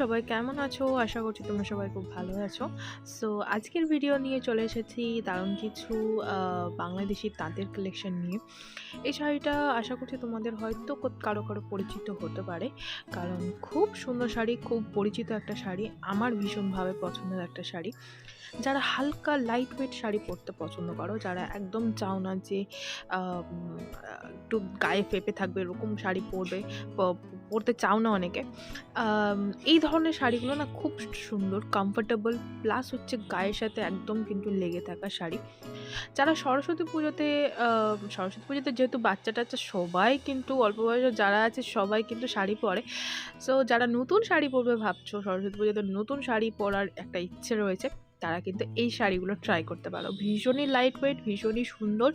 সবাই কেমন আছো? আশা করছি তোমরা সবাই খুব ভালো আছো। সো আজকের ভিডিও নিয়ে চলে এসেছি দারুণ কিছু বাংলাদেশি তাঁতের কালেকশন নিয়ে। এই শাড়িটা আশা করছি তোমাদের হয়তো কারও কারও পরিচিত হতে পারে। কারণ খুব সুন্দর শাড়ি, খুব পরিচিত একটা শাড়ি, আমার ভীষণভাবে পছন্দের একটা শাড়ি। যারা হালকা লাইট ওয়েট শাড়ি পরতে পছন্দ করো, যারা একদম চাও না যে একটু গায়ে ফেপে থাকবে, এরকম শাড়ি পরবে পরতে চাও না অনেকে এই ধরনের শাড়িগুলো না খুব সুন্দর কমফোর্টেবল প্লাস হচ্ছে গায়ের সাথে একদম কিন্তু লেগে থাকা শাড়ি। যারা সরস্বতী পুজোতে সরস্বতী পুজোতে যেহেতু বাচ্চা টাচ্চা সবাই কিন্তু অল্প বয়সে যারা আছে সবাই কিন্তু শাড়ি পরে। সো যারা নতুন শাড়ি পরবে ভাবছ, সরস্বতী পুজোতে নতুন শাড়ি পরার একটা ইচ্ছে রয়েছে, তারা কিন্তু এই শাড়িগুলো ট্রাই করতে পারো। ভীষণই লাইট ওয়েট ভীষণই সুন্দর।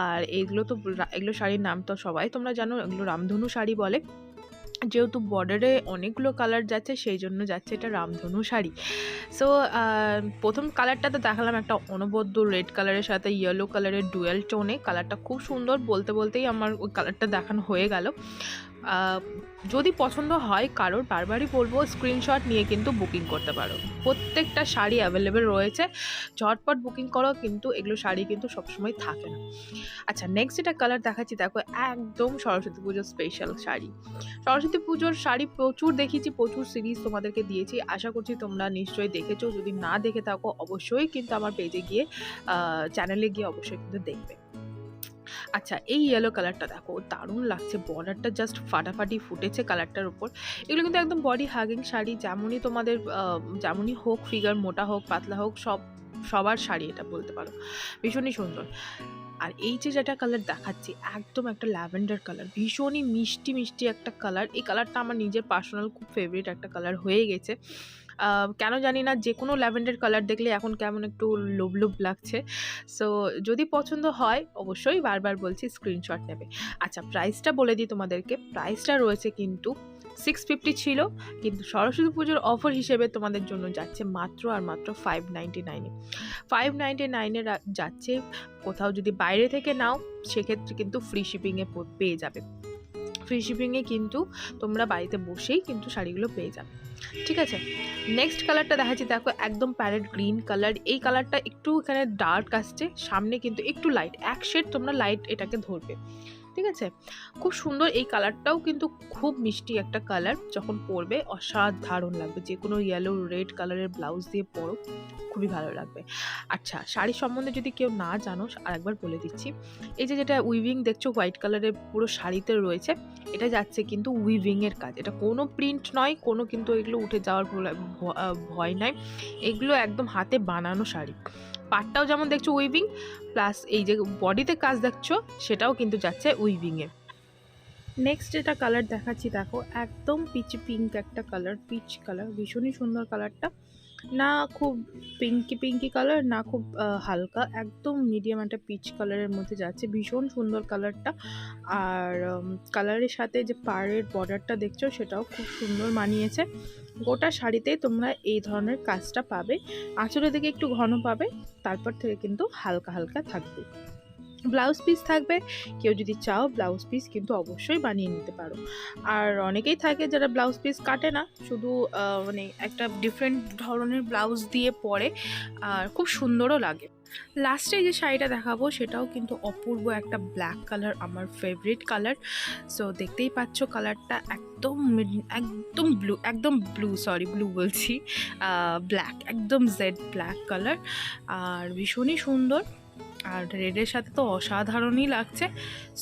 আর এগুলো তো, এগুলো শাড়ির নাম তো সবাই তোমরা জানো, এগুলো রামধনু শাড়ি বলে। যেহেতু বর্ডারে অনেকগুলো কালার যাচ্ছে, সেই জন্য যাচ্ছে এটা রামধনু শাড়ি। সো প্রথম কালারটা তো দেখালাম একটা অনবদ্য রেড কালারের সাথে ইয়েলো কালারের ডুয়েল টোনে কালারটা খুব সুন্দর, বলতে বলতেই আমার ওই কালারটা দেখানো হয়ে গেল। যদি পছন্দ হয়, কারোর বারবারই বলব স্ক্রিনশট নিয়ে কিন্তু বুকিং করতে পারো। প্রত্যেকটা শাড়ি অ্যাভেলেবেল রয়েছে। ঝটপট বুকিং করো, কিন্তু এগুলো শাড়ি কিন্তু সবসময় থাকে না। আচ্ছা নেক্সট যেটা কালার দেখাচ্ছি, দেখো, একদম সরস্বতী পুজোর স্পেশাল শাড়ি। সরস্বতী পুজোর শাড়ি প্রচুর দেখেছি, প্রচুর সিরিজ তোমাদেরকে দিয়েছি। আশা করছি তোমরা নিশ্চয়ই দেখেছ। যদি না দেখে থাকো, অবশ্যই কিন্তু আমার পেজে গিয়ে চ্যানেলে গিয়ে অবশ্যই কিন্তু দেখবে। আচ্ছা এই ইয়েলো কালারটা দেখো, দারুণ লাগছে। বর্ডারটা জাস্ট ফাটাফাটি ফুটেছে কালারটার উপর। এগুলো কিন্তু একদম বডি হাগিং শাড়ি, যেমনই তোমাদের যেমনই হোক ফিগার মোটা হোক, পাতলা হোক, সব, সবার শাড়ি এটা বলতে পারো। ভীষণই সুন্দর। আর এই যে যেটা কালার দেখাচ্ছি, একদম একটা ল্যাভেন্ডার কালার ভীষণই মিষ্টি মিষ্টি একটা কালার এই কালারটা আমার নিজের পার্সোনাল খুব ফেভারিট একটা কালার হয়ে গেছে। কেন জানি না যে কোনো ল্যাভেন্ডার কালার দেখলে এখন কেমন একটু লোভ লোভ লাগছে। সো যদি পছন্দ হয়, অবশ্যই বারবার বলছি স্ক্রিনশট নেবে। আচ্ছা প্রাইসটা বলে দিই তোমাদেরকে। প্রাইসটা রয়েছে কিন্তু সিক্স ফিফটি ছিল, কিন্তু সরস্বতী পুজোর অফার হিসেবে তোমাদের জন্য যাচ্ছে মাত্র আর মাত্র ফাইভ নাইনটি নাইনে ফাইভ নাইনটি নাইনে যাচ্ছে, কোথাও যদি বাইরে থেকে নাও, সেক্ষেত্রে কিন্তু ফ্রি শিপিংয়ে পেয়ে যাবে। ফ্রি শিপিংয়ে কিন্তু তোমরা বাড়িতে বসেই কিন্তু শাড়িগুলো পেয়ে যাবে। ঠিক আছে? নেক্সট কালারটা দেখাচ্ছি, দেখো একদম প্যারেট গ্রিন কালার এই কালারটা একটু এখানে ডার্ক আসছে, সামনে কিন্তু একটু লাইট এক শেড তোমরা লাইট এটাকে ধরবে। ঠিক আছে? খুব সুন্দর এই কালারটাও কিন্তু খুব মিষ্টি একটা কালার যখন পরবে অসাধারণ লাগবে। যে কোনো ইয়েলো রেড কালারের ব্লাউজ দিয়ে পরো, খুবই ভালো লাগবে। আচ্ছা শাড়ি সম্বন্ধে যদি কেউ না জানো, আরেকবার বলে দিচ্ছি। এই যে যেটা উইভিং দেখছ হোয়াইট কালারের পুরো শাড়িতে রয়েছে এটা যাচ্ছে কিন্তু উইভিংয়ের কাজ। এটা কোনো প্রিন্ট নয়, কোনো কিন্তু এগুলো উঠে যাওয়ার ভয় নাই। এগুলো একদম হাতে বানানো শাড়ি। পাটটাও যেমন দেখছ উইভিং প্লাস এই যে বডিতে কাজ দেখছ, সেটাও কিন্তু যাচ্ছে উইভিংয়ে নেক্সট যেটা কালার দেখাচ্ছি, দেখো, একদম পিচ পিঙ্ক একটা কালার পিচ কালার ভীষণই সুন্দর কালারটা না খুব পিঙ্কি পিঙ্কি কালার না খুব হালকা, একদম মিডিয়াম একটা পিচ কালারের মধ্যে যাচ্ছে, ভীষণ সুন্দর কালারটা আর কালারের সাথে যে পাড়ের বর্ডারটা দেখছ, সেটাও খুব সুন্দর মানিয়েছে। গোটা শাড়িতেই তোমরা এই ধরনের কাজটা পাবে। আঁচলের দিকে একটু ঘন পাবে, তারপর থেকে কিন্তু হালকা হালকা থাকবে। ব্লাউজ পিস থাকবে। কেউ যদি চাও ব্লাউজ পিস কিন্তু অবশ্যই বানিয়ে নিতে পারো। আর অনেকেই থাকে যারা ব্লাউজ পিস কাটে না, শুধু মানে একটা ডিফারেন্ট ধরনের ব্লাউজ দিয়ে পরে, আর খুব সুন্দরও লাগে। লাস্টে যে শাড়িটা দেখাবো সেটাও কিন্তু অপূর্ব একটা ব্ল্যাক কালার আমার ফেভারিট কালার সো দেখতেই পাচ্ছ কালারটা একদম একদম ব্লু একদম ব্লু সরি ব্লু বলছি। ব্ল্যাক একদম জেড ব্ল্যাক কালার আর ভীষণই সুন্দর। আর রেডের সাথে তো অসাধারণই লাগছে।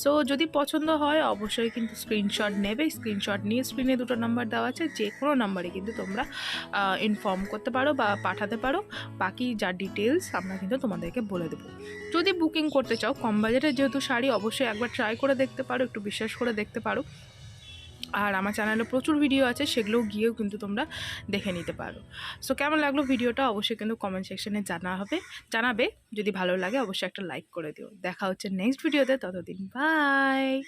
সো যদি পছন্দ হয়, অবশ্যই কিন্তু স্ক্রিনশট নেবে। স্ক্রিনশট নিয়ে স্ক্রিনে দুটো নাম্বার দেওয়া আছে। যে কোনো নাম্বারে কিন্তু তোমরা ইনফর্ম করতে পারো বা পাঠাতে পারো। বাকি যা ডিটেলস আমরা কিন্তু তোমাদেরকে বলে দেবো। যদি বুকিং করতে চাও, কম বাজেটের যেহেতু শাড়ি, অবশ্যই একবার ট্রাই করে দেখতে পারো, একটু বিশ্বাস করে দেখতে পারো। আর আমার চ্যানেলে প্রচুর ভিডিও আছে, সেগুলোও গিয়েও কিন্তু তোমরা দেখে নিতে পারো। সো কেমন লাগল ভিডিওটা অবশ্যই কিন্তু কমেন্ট সেকশানে জানা হবে, জানাবে। যদি ভালো লাগে, অবশ্যই একটা লাইক করে দিও। দেখা হচ্ছে নেক্সট ভিডিওতে ততদিন বাই